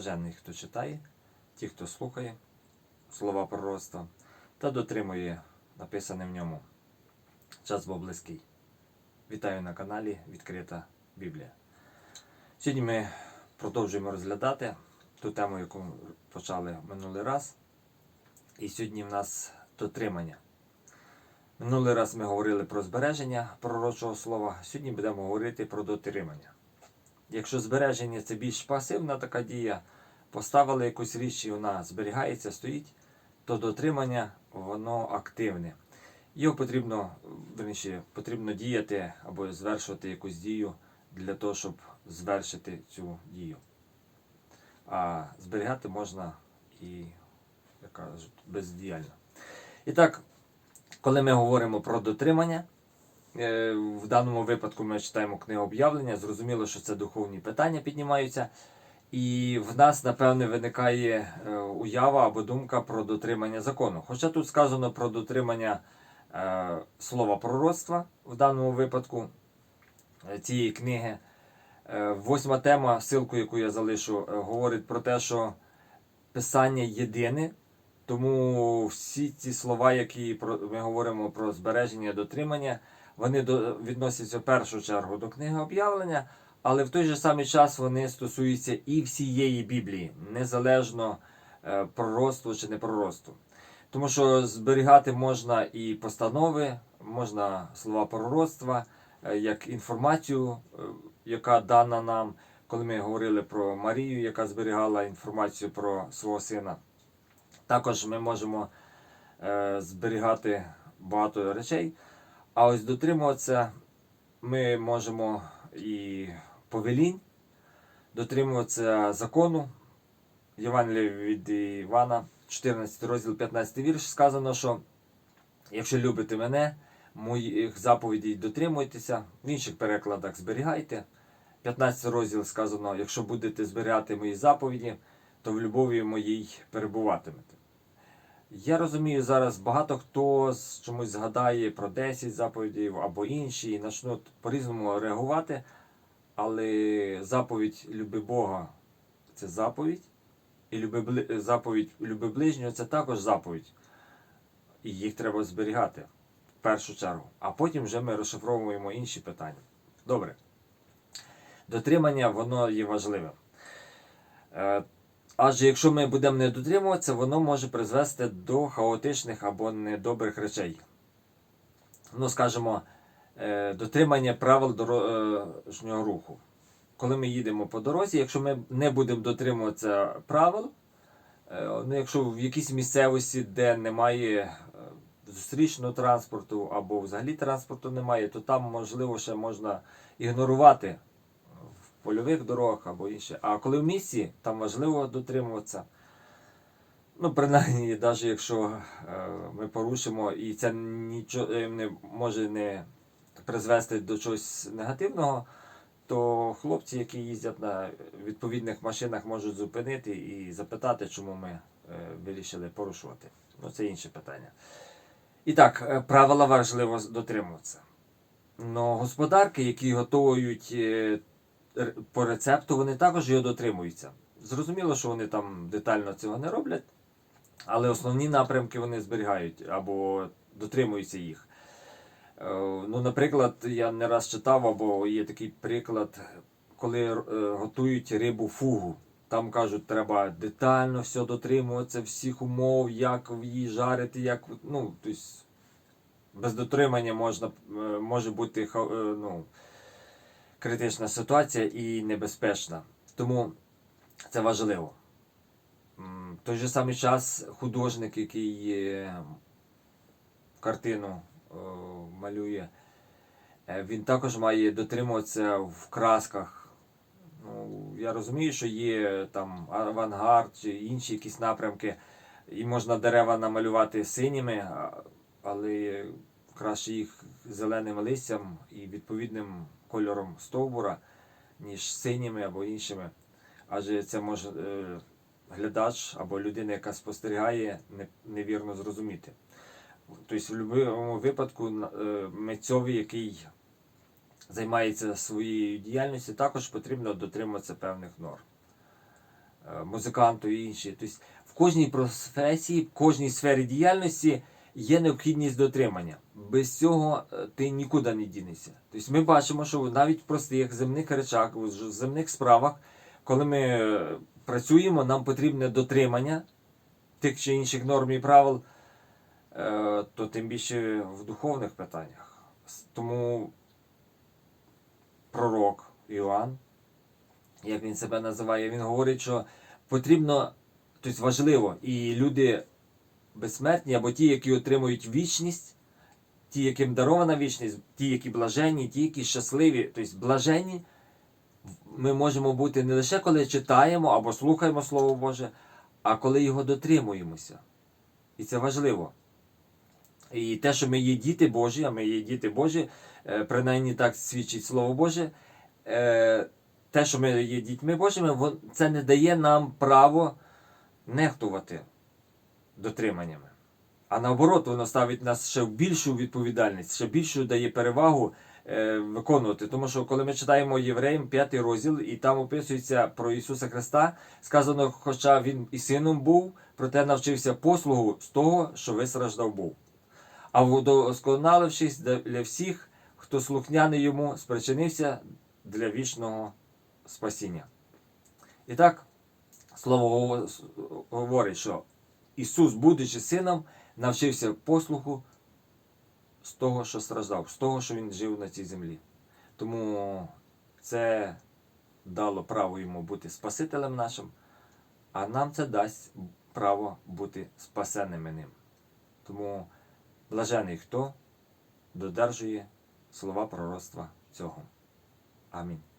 Блаженний, хто читає, ті, хто слухає слова пророцтва та дотримує написане в ньому. Час був близький. Вітаю на каналі Відкрита Біблія. Сьогодні ми продовжуємо розглядати ту тему, яку почали минулий раз. І сьогодні в нас дотримання. Минулий раз ми говорили про збереження пророчого слова, сьогодні будемо говорити про дотримання. Якщо збереження це більш пасивна така дія, поставили якусь річ і вона зберігається, стоїть, то дотримання воно активне. Його потрібно, верніше, потрібно діяти або звершувати якусь дію для того, щоб звершити цю дію. А зберігати можна і, як кажуть, бездіяльно. І так, коли ми говоримо про дотримання, в даному випадку ми читаємо книгу об'явлення, зрозуміло, що це духовні питання піднімаються. І в нас, напевне, виникає е, уява або думка про дотримання закону. Хоча тут сказано про дотримання е, слова пророцтва в даному випадку е, цієї книги. Е, Восьма тема, ссылку, яку я залишу, е, говорить про те, що писання єдине, тому всі ці слова, які ми говоримо про збереження дотримання, вони до, відносяться в першу чергу до книги об'явлення, але в той же самий час вони стосуються і всієї Біблії, незалежно е, пророцтву чи не пророцтву. Тому що зберігати можна і постанови, можна слова пророцтва, е, як інформацію, е, яка дана нам, коли ми говорили про Марію, яка зберігала інформацію про свого сина. Також ми можемо е, зберігати багато речей, а ось дотримуватися ми можемо і повелінь, дотримуватися закону. Євангелія від Івана, 14 розділ, 15 вірш, сказано, що якщо любите мене, моїх заповідей дотримуйтеся, в інших перекладах зберігайте. 15 розділ сказано, якщо будете зберігати мої заповіді, то в любові моїй перебуватимете. Я розумію, зараз багато хто з чомусь згадає про 10 заповідей або інші і почнуть по-різному реагувати. Але заповідь люби Бога це заповідь, і люби, заповідь люби ближнього це також заповідь. І їх треба зберігати в першу чергу. А потім вже ми розшифровуємо інші питання. Добре. Дотримання воно є важливим. Е, Адже якщо ми будемо не дотримуватися, воно може призвести до хаотичних або недобрих речей. Ну, скажімо, е, дотримання правил дорожнього руху. Коли ми їдемо по дорозі, якщо ми не будемо дотримуватися правил, е, ну, якщо в якійсь місцевості, де немає е, зустрічного транспорту або взагалі транспорту немає, то там можливо ще можна ігнорувати польових дорогах або інше. А коли в місті, там важливо дотримуватися. Ну, принаймні, навіть якщо е, ми порушимо, і це нічого е, не може не призвести до чогось негативного, то хлопці, які їздять на відповідних машинах, можуть зупинити і запитати, чому ми е, вирішили порушувати. Ну, це інше питання. І так, правила важливо дотримуватися. Но господарки, які готують по рецепту, вони також його дотримуються. Зрозуміло, що вони там детально цього не роблять, але основні напрямки вони зберігають або дотримуються їх. Е, Ну, наприклад, я не раз читав, або є такий приклад, коли е, готують рибу фугу. Там кажуть, треба детально все дотримуватися, всіх умов, як її жарити, як. Ну, тобто, без дотримання можна, е, може бути е, ну, критична ситуація і небезпечна. Тому це важливо. В той же самий час художник, який картину е, малює, е, він також має дотримуватися в красках. Ну, я розумію, що є там авангард чи інші якісь напрямки, і можна дерева намалювати синіми, але краще їх зеленим листям і відповідним кольором стовбура, ніж синіми або іншими. Адже це може е, глядач або людина, яка спостерігає, не- невірно зрозуміти. Тобто, в будь-якому випадку е, митцьові, який займається своєю діяльністю, також потрібно дотримуватися певних норм. е, музиканту і інші. Тобто в кожній професії, в кожній сфері діяльності є необхідність дотримання. Без цього е, ти нікуди не дінешся. Тобто ми бачимо, що навіть в простих земних речах, в земних справах, коли ми е, працюємо, нам потрібне дотримання тих чи інших норм і правил, е, то тим більше в духовних питаннях. Тому пророк Іоанн, як він себе називає, він говорить, що потрібно, тобто важливо, і люди безсмертні, або ті, які отримують вічність, ті, яким дарована вічність, ті, які блаженні, ті, які щасливі, тобто блаженні, ми можемо бути не лише коли читаємо або слухаємо Слово Боже, а коли його дотримуємося. І це важливо. І те, що ми є діти Божі, а ми є діти Божі, е, принаймні так свідчить Слово Боже, е, те, що ми є дітьми Божими, це не дає нам право нехтувати дотриманнями. А наоборот, воно ставить нас ще в більшу відповідальність, ще більшу дає перевагу е, виконувати. Тому що коли ми читаємо Євреїм 5 розділ, і там описується про Ісуса Христа, сказано, хоча Він і сином був, проте навчився послугу з того, що вистраждав був. А вдосконалившись для всіх, хто слухняний йому, спричинився для вічного спасіння. І так, слово говорить, що Ісус, будучи сином, навчився послуху з того, що страждав, з того, що Він жив на цій землі. Тому це дало право йому бути Спасителем нашим, а нам це дасть право бути спасенними ним. Тому блажений хто додержує слова пророцтва цього. Амінь.